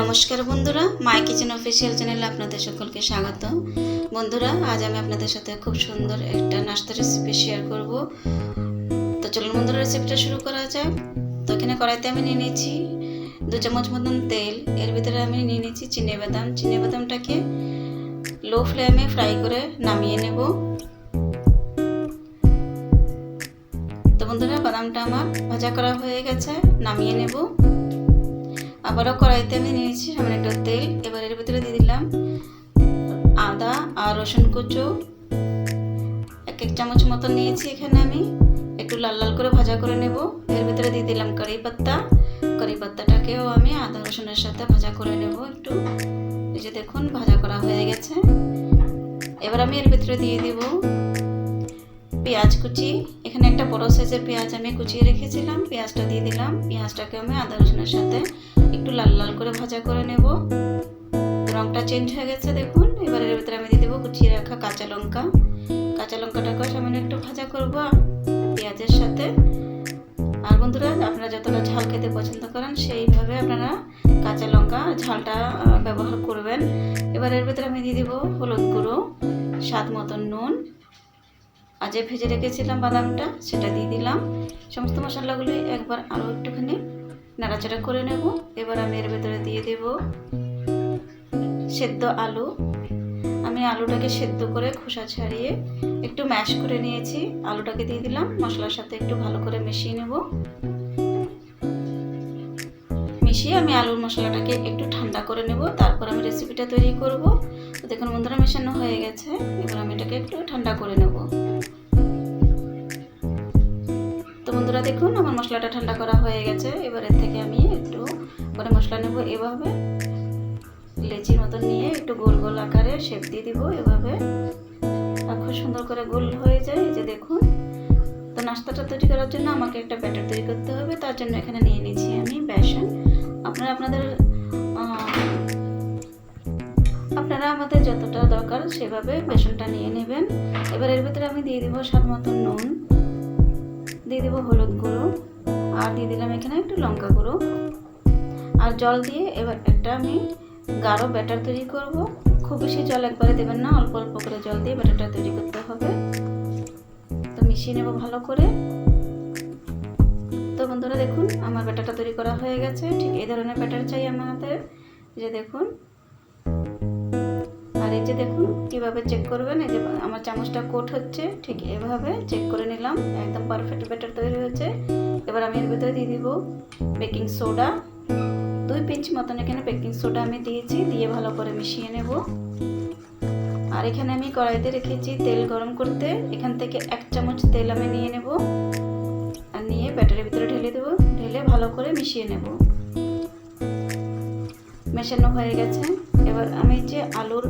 নমস্কার বন্ধুরা মাই kitchen official চ্যানেলে আপনাদের সকলকে স্বাগত। বন্ধুরা, আজ আমি আপনাদের সাথে খুব সুন্দর একটা নাস্তা রেসিপি শেয়ার করব। তো চলুন বন্ধুরা রেসিপিটা শুরু করা যাক। তো এখানে কড়াইতে আমি নিয়ে নিয়েছি দু চামচ মতন তেল। এর ভিতরে আমি নিয়ে নিয়েছি চিনে বাদাম। চিনে বাদামটাকে লো ফ্লেমে ফ্রাই করে নামিয়ে নেব। তো বন্ধুরা, বাদামটা আমার ভাজা করা হয়ে গেছে, নামিয়ে নেব। আবারও কড়াইতে আমি নিয়েছি সামনে একটা তেল। এবার এর ভিতরে দিয়ে দিলাম আদা আর রসুন কুচো। এক এক চামচ মতো নিয়েছি এখানে আমি। একটু লাল লাল করে ভাজা করে নেব। এর ভিতরে দিয়ে দিলাম কারি পাত্তা। কারি পাত্তাটাকেও আমি আদা রসুনের সাথে ভাজা করে নেব একটু। এই যে দেখুন, ভাজা করা হয়ে গেছে। এবার আমি এর ভিতরে দিয়ে দিব পেঁয়াজ কুচি। এখানে একটা বড় সাইজের পেঁয়াজ আমি কুচিয়ে রেখেছিলাম। পেঁয়াজটা দিয়ে দিলাম। পেঁয়াজটাকে আমি আদা রসুনের সাথে একটু লাল লাল করে ভাজা করে নেব। রংটা চেঞ্জ হয়ে গেছে, দেখুন। এবার এর ভিতরে আমি দিয়ে দেবো কুচিয়ে রাখা কাঁচা লঙ্কা। কাঁচা লঙ্কাটাকে সামান্য একটু ভাজা করব পেঁয়াজের সাথে। আর বন্ধুরা, আপনারা যতটা ঝাল খেতে পছন্দ করেন, সেইভাবে আপনারা কাঁচা লঙ্কা ঝালটা ব্যবহার করবেন। এবার এর ভিতরে আমি দিয়ে দেবো হলুদ গুঁড়ো, স্বাদ মতন নুন। আর যে ভেজে রেখেছিলাম বাদামটা, সেটা দিয়ে দিলাম। সমস্ত মশলাগুলি একবার আরও একটুখানি নাড়াচাড়া করে নেব। এবার আমি এর ভেতরে দিয়ে দেব সেদ্ধ আলু। আমি আলুটাকে সেদ্ধ করে খোসা ছাড়িয়ে একটু ম্যাশ করে নিয়েছি। আলুটাকে দিয়ে দিলাম, মশলার সাথে একটু ভালো করে মিশিয়ে নেব। মিশিয়ে আমি আলুর মশলাটাকে একটু ঠান্ডা করে নেব। তারপর আমি রেসিপিটা তৈরি করব। তো দেখুন বন্ধুরা, মেশানো হয়ে গেছে। এবার আমি এটাকে একটু ঠান্ডা করে নেব। বন্ধুরা দেখুন, আমার মশলাটা ঠান্ডা করা হয়ে গেছে। এবার থেকে আমি একটু করে মশলা নেব এভাবে। লেচির মতন নিয়ে একটু গোল গোল আকারে শেপ দিয়ে দিব এভাবে। খুব সুন্দর করে গোল হয়ে যায়, এই যে দেখুন। তো নাস্তাটা তৈরি করার জন্য আমাকে একটা ব্যাটার তৈরি করতে হবে, তার জন্য এখানে নিয়ে নিয়েছি আমি বেসন। আপনারা আপনাদের আপনারা আমাদের যতটা দরকার সেভাবে বেসনটা নিয়ে নেবেন। এবার এর ভিতরে আমি দিয়ে দিব স্বাদ মতন নুন। দিয়ে দেবো হলুদ গুঁড়ো, আর দিয়ে দিলাম এখানে একটু লঙ্কা গুঁড়ো। আর জল দিয়ে এবার একটা আমি গাঢ় ব্যাটার তৈরি করব। খুব বেশি জল একবারে দেবেন না, অল্প অল্প করে জল দিয়ে ব্যাটারটা তৈরি করতে হবে। তো মিশিয়ে নেব ভালো করে। তো বন্ধুরা দেখুন, আমার ব্যাটারটা তৈরি করা হয়ে গেছে। ঠিক এই ধরনের ব্যাটার চাই আমাদের। যে দেখুন এই যে দেখুন, কীভাবে চেক করবেন? এই যে আমার চামচটা কোট হচ্ছে, ঠিক এভাবে চেক করে নিলাম। একদম পারফেক্ট ব্যাটার তৈরি হয়েছে। এবার আমি এর ভিতরে দিয়ে দিব বেকিং সোডা দুই পিঞ্চ মতন এখানে বেকিং সোডা আমি দিয়েছি, দিয়ে ভালো করে মিশিয়ে নেব। আর এখানে আমি কড়াইতে রেখেছি তেল গরম করতে। এখান থেকে এক চামচ তেল আমি নিয়ে নেব। আর নিয়ে ব্যাটারের ভিতরে ঢেলে দেবো। ঢেলে ভালো করে মিশিয়ে নেব। মেশানো হয়ে গেছে। এবার আমি যে আলুর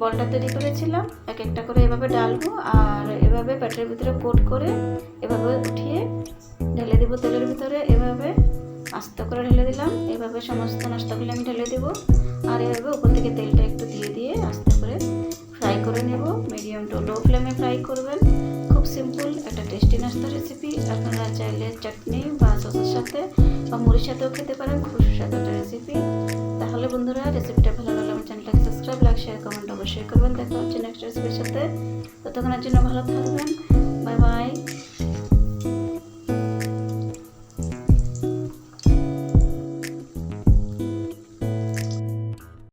বলটা তৈরি করেছিলাম, এক একটা করে এভাবে ডালবো আর এভাবে ব্যাটারের ভিতরে কোট করে এভাবে উঠিয়ে ঢেলে দেবো তেলের ভিতরে, এভাবে আস্তে করে ঢেলে দিলাম। এভাবে সমস্ত নাস্তাগুলো আমি ঢেলে দেবো আর এভাবে উপর থেকে তেলটা একটু দিয়ে দিয়ে আস্তে করে ফ্রাই করে নেব। মিডিয়াম টু লো ফ্লেমে ফ্রাই করবেন। খুব সিম্পল, একটা টেস্টি নাস্তা রেসিপি আপনারা চাইলে চাটনি বা সসের সাথে বা মুড়ির সাথেও খেতে পারেন, খুব সুস্বাদু একটা রেসিপি তাহলে বন্ধুরা রেসিপিটা ভালো সাবস্ক্রাইব লাইক শেয়ার কমেন্ট অবশ্যই করবেন। দেখা হচ্ছে নেক্সট রেসিপির সাথে। ততক্ষণের জন্য ভালো থাকবেন। Bye bye